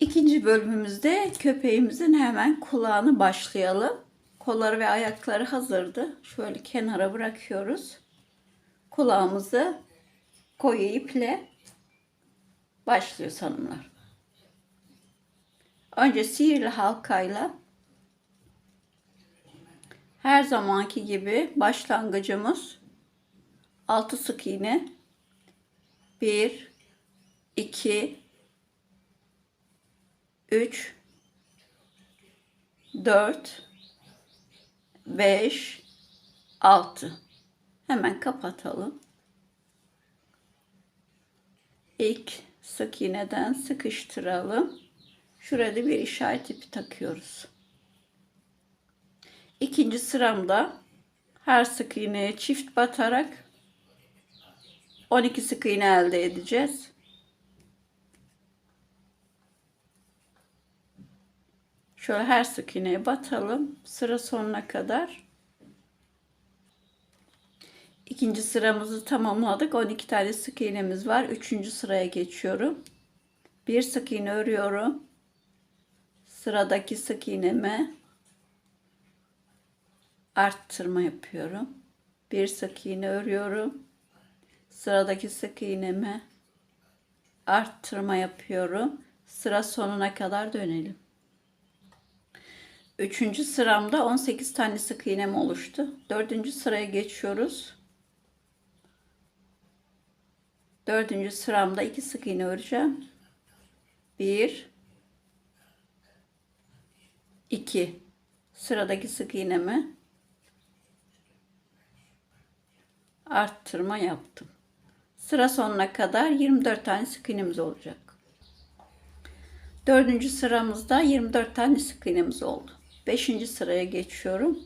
İkinci bölümümüzde köpeğimizin hemen kulağını başlayalım. Kolları ve ayakları hazırdı. Şöyle kenara bırakıyoruz. Kulağımızı koyu iple başlıyoruz hanımlar. Önce sihirli halkayla her zamanki gibi başlangıcımız 6 sık iğne 1 2 3 4 5 6 hemen kapatalım. İlk sık iğneden sıkıştıralım. Şurada bir işaret ipi takıyoruz. İkinci sıramda her sık iğneye çift batarak 12 sık iğne elde edeceğiz. Şöyle her sık iğneye batalım. Sıra sonuna kadar. İkinci sıramızı tamamladık. 12 tane sık iğnemiz var. Üçüncü sıraya geçiyorum. Bir sık iğne örüyorum. Sıradaki sık iğneme arttırma yapıyorum. Bir sık iğne örüyorum. Sıradaki sık iğneme arttırma yapıyorum. Sıra sonuna kadar dönelim. Üçüncü sıramda 18 tane sık iğnem oluştu. Dördüncü sıraya geçiyoruz. Dördüncü sıramda iki sık iğne öreceğim. Bir, iki. Sıradaki sık iğnemi arttırma yaptım. Sıra sonuna kadar 24 tane sık iğnemiz olacak. Dördüncü sıramızda 24 tane sık iğnemiz oldu. Beşinci sıraya geçiyorum.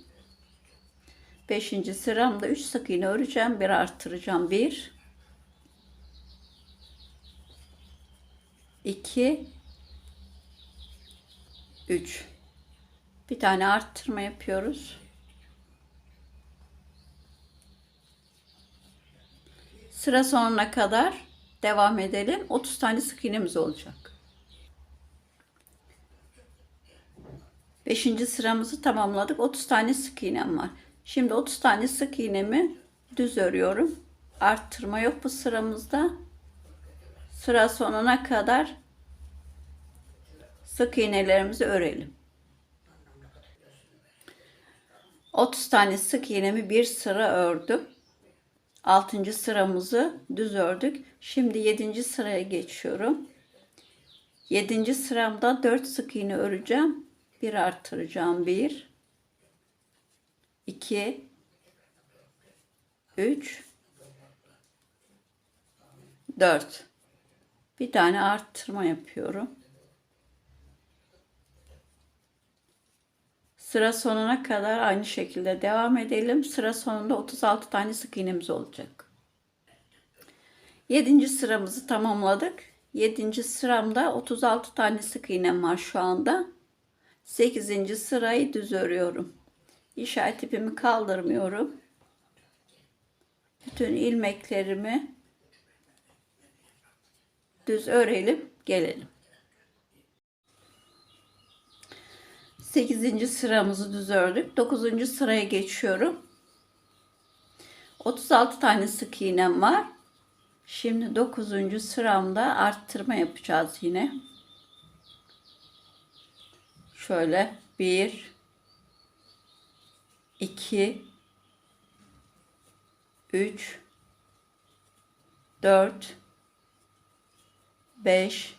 Beşinci sıramda 3 sık iğne öreceğim. Bir arttıracağım. 1 2 3 Bir tane arttırma yapıyoruz. Sıra sonuna kadar devam edelim. 30 tane sık iğnemiz olacak. Beşinci sıramızı tamamladık. 30 tane sık iğnem var. Şimdi 30 tane sık iğnemi düz örüyorum. Arttırma yok bu sıramızda. Sıra sonuna kadar sık iğnelerimizi örelim. 30 tane sık iğnemi bir sıra ördüm. 6. sıramızı düz ördük. Şimdi 7. sıraya geçiyorum. 7. sıramda 4 sık iğne öreceğim. Bir artıracağım. Bir, iki, üç, dört. Bir tane arttırma yapıyorum. Sıra sonuna kadar aynı şekilde devam edelim. Sıra sonunda 36 tane sık iğnemiz olacak. 7. sıramızı tamamladık. 7. sıramda 36 tane sık iğnem var şu anda. 8. sırayı düz örüyorum. İşaret ipimi kaldırmıyorum. Bütün ilmeklerimi düz örelim, gelelim. 8. sıramızı düz ördük. 9. sıraya geçiyorum. 36 tane sık iğnem var. Şimdi 9. sıramda arttırma yapacağız yine. Şöyle bir, iki, üç, dört, beş,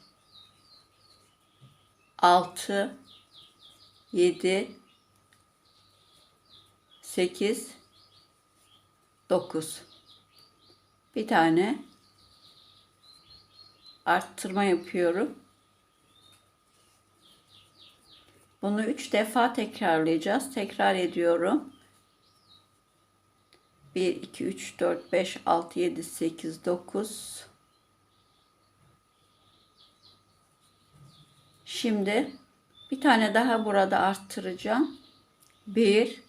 altı, yedi, sekiz, dokuz. Bir tane arttırma yapıyorum. Bunu üç defa tekrarlayacağız. Tekrar ediyorum. 1, 2, 3, 4, 5, 6, 7, 8, 9. Şimdi bir tane daha burada arttıracağım. 1,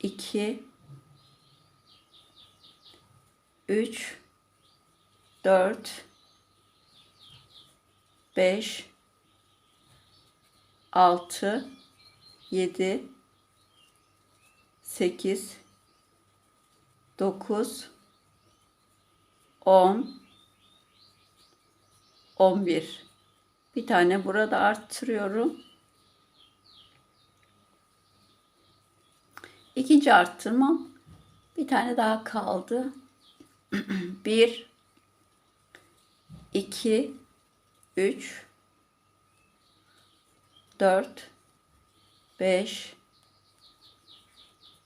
2, 3, 4, 5 6 7 8 9 10 11 bir tane burada arttırıyorum. İkinci arttırmam. Bir tane daha kaldı. 1 2 3 4 5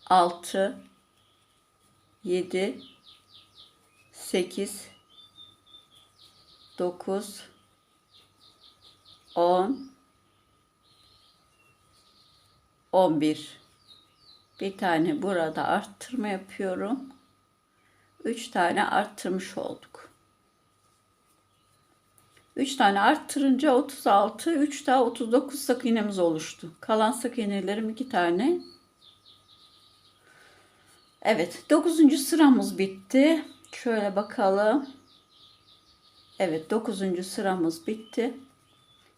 6 7 8 9 10 11 bir tane burada arttırma yapıyorum. 3 tane arttırmış olduk. 3 tane arttırınca 36, 3 daha 39 sık iğnemiz oluştu. Kalan sık iğnelerim 2 tane. Evet, 9. sıramız bitti. Şöyle bakalım. Evet, 9. sıramız bitti.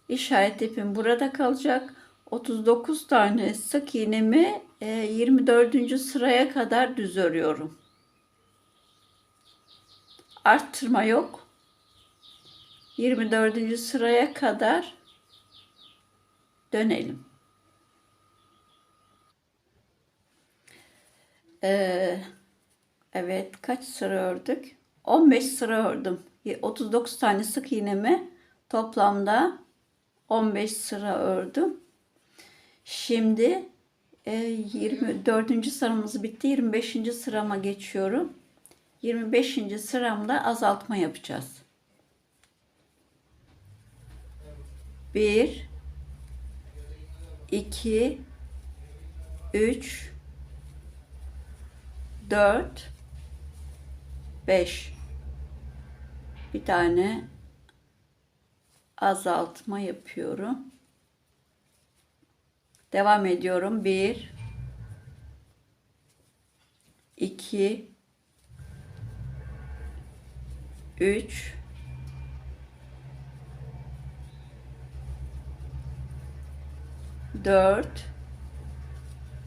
İşaret ipim burada kalacak. 39 tane sık iğnemi 24. E, sıraya kadar düz örüyorum. Arttırma yok. 24. sıraya kadar dönelim. Ee, evet kaç sıra ördük? 15 sıra ördüm. 39 tane sık iğnemi toplamda 15 sıra ördüm. Şimdi e, 24. sıramız bitti. 25. sırama geçiyorum. 25. sıramda azaltma yapacağız. 1 2 3 4 5 bir tane azaltma yapıyorum. Devam ediyorum. 1 2 3 4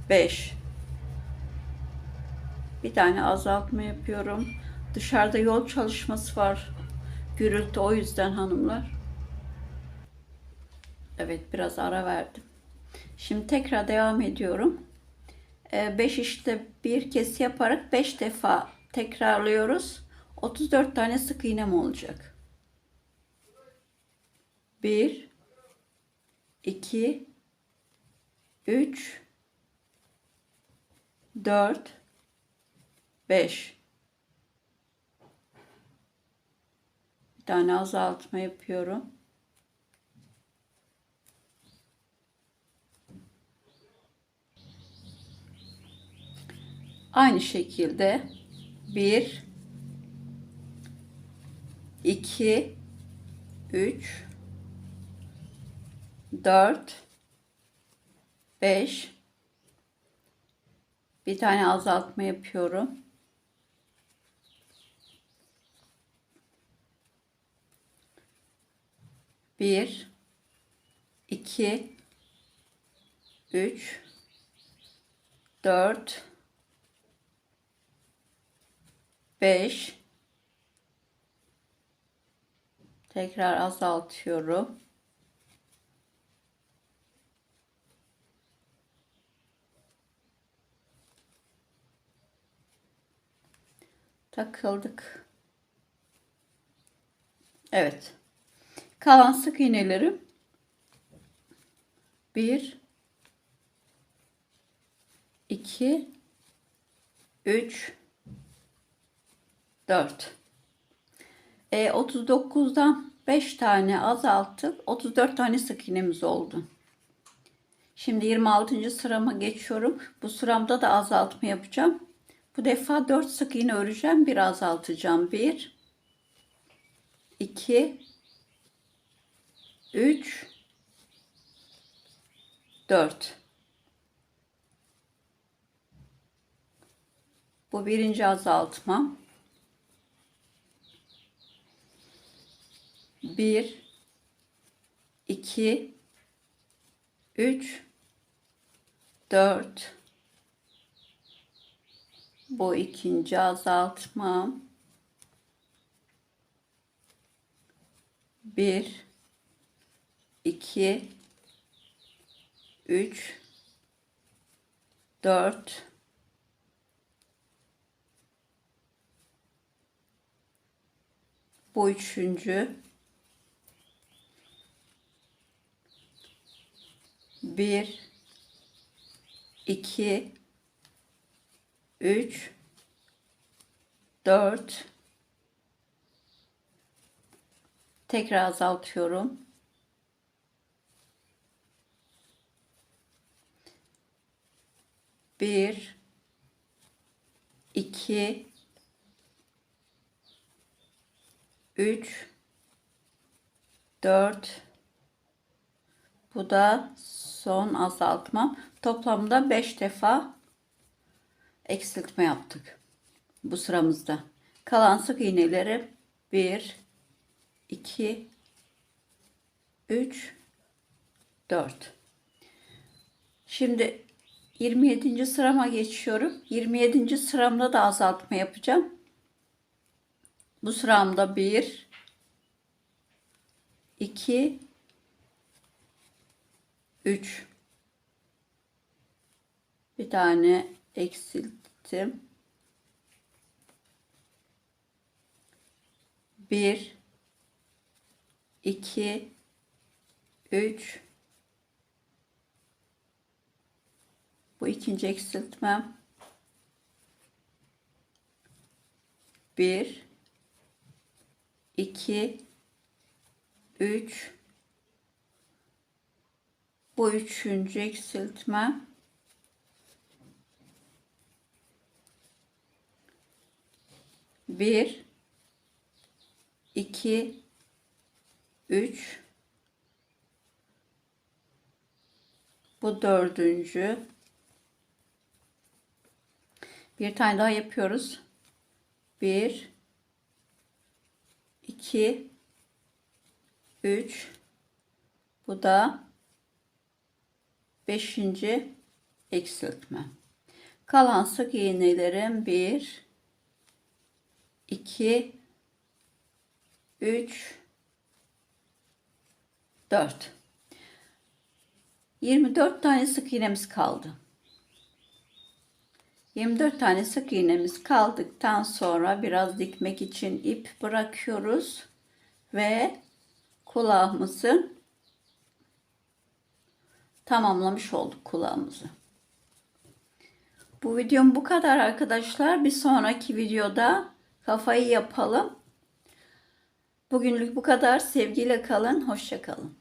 5 bir tane azaltma yapıyorum. Dışarıda yol çalışması var. Gürültü o yüzden hanımlar. Evet biraz ara verdim. Şimdi tekrar devam ediyorum. 5 ee, işte bir kez yaparak 5 defa tekrarlıyoruz. 34 tane sık iğnem olacak. 1 2 3 4 5 Bir tane azaltma yapıyorum. Aynı şekilde 1 2 3 4 5 bir tane azaltma yapıyorum. Bir, iki, üç, dört, beş, tekrar azaltıyorum. Takıldık. Evet. Kalan sık iğnelerim 1 2 3 4 e, 39'dan 5 tane azalttık. 34 tane sık iğnemiz oldu. Şimdi 26. sırama geçiyorum. Bu sıramda da azaltma yapacağım. Bu defa 4 sık iğne öreceğim. Bir azaltacağım. 1 2 3 4 Bu birinci azaltmam. 1 2 3 4 bu ikinci azaltmam 1 2 3 4 bu üçüncü bir iki üç. Dört. Tekrar azaltıyorum. Bir. İki. 3 4 bu da son azaltmam. Toplamda 5 defa eksiltme yaptık bu sıramızda. Kalan sık iğneleri 1 2 3 4 Şimdi 27. sırama geçiyorum. 27. sıramda da azaltma yapacağım. Bu sıramda 1 2 3 bir tane eksilttim. 1 2 3 Bu ikinci eksiltmem. 1 2 3 Bu üçüncü eksiltmem. 1 2 3 bu dördüncü bir tane daha yapıyoruz 1 2 3 bu da 5. eksiltme. Kalan sık iğnelerim 1 2 3 4 24 tane sık iğnemiz kaldı. 24 tane sık iğnemiz kaldıktan sonra biraz dikmek için ip bırakıyoruz ve kulağımızı tamamlamış olduk kulağımızı. Bu videom bu kadar arkadaşlar. Bir sonraki videoda kafayı yapalım. Bugünlük bu kadar. Sevgiyle kalın. Hoşça kalın.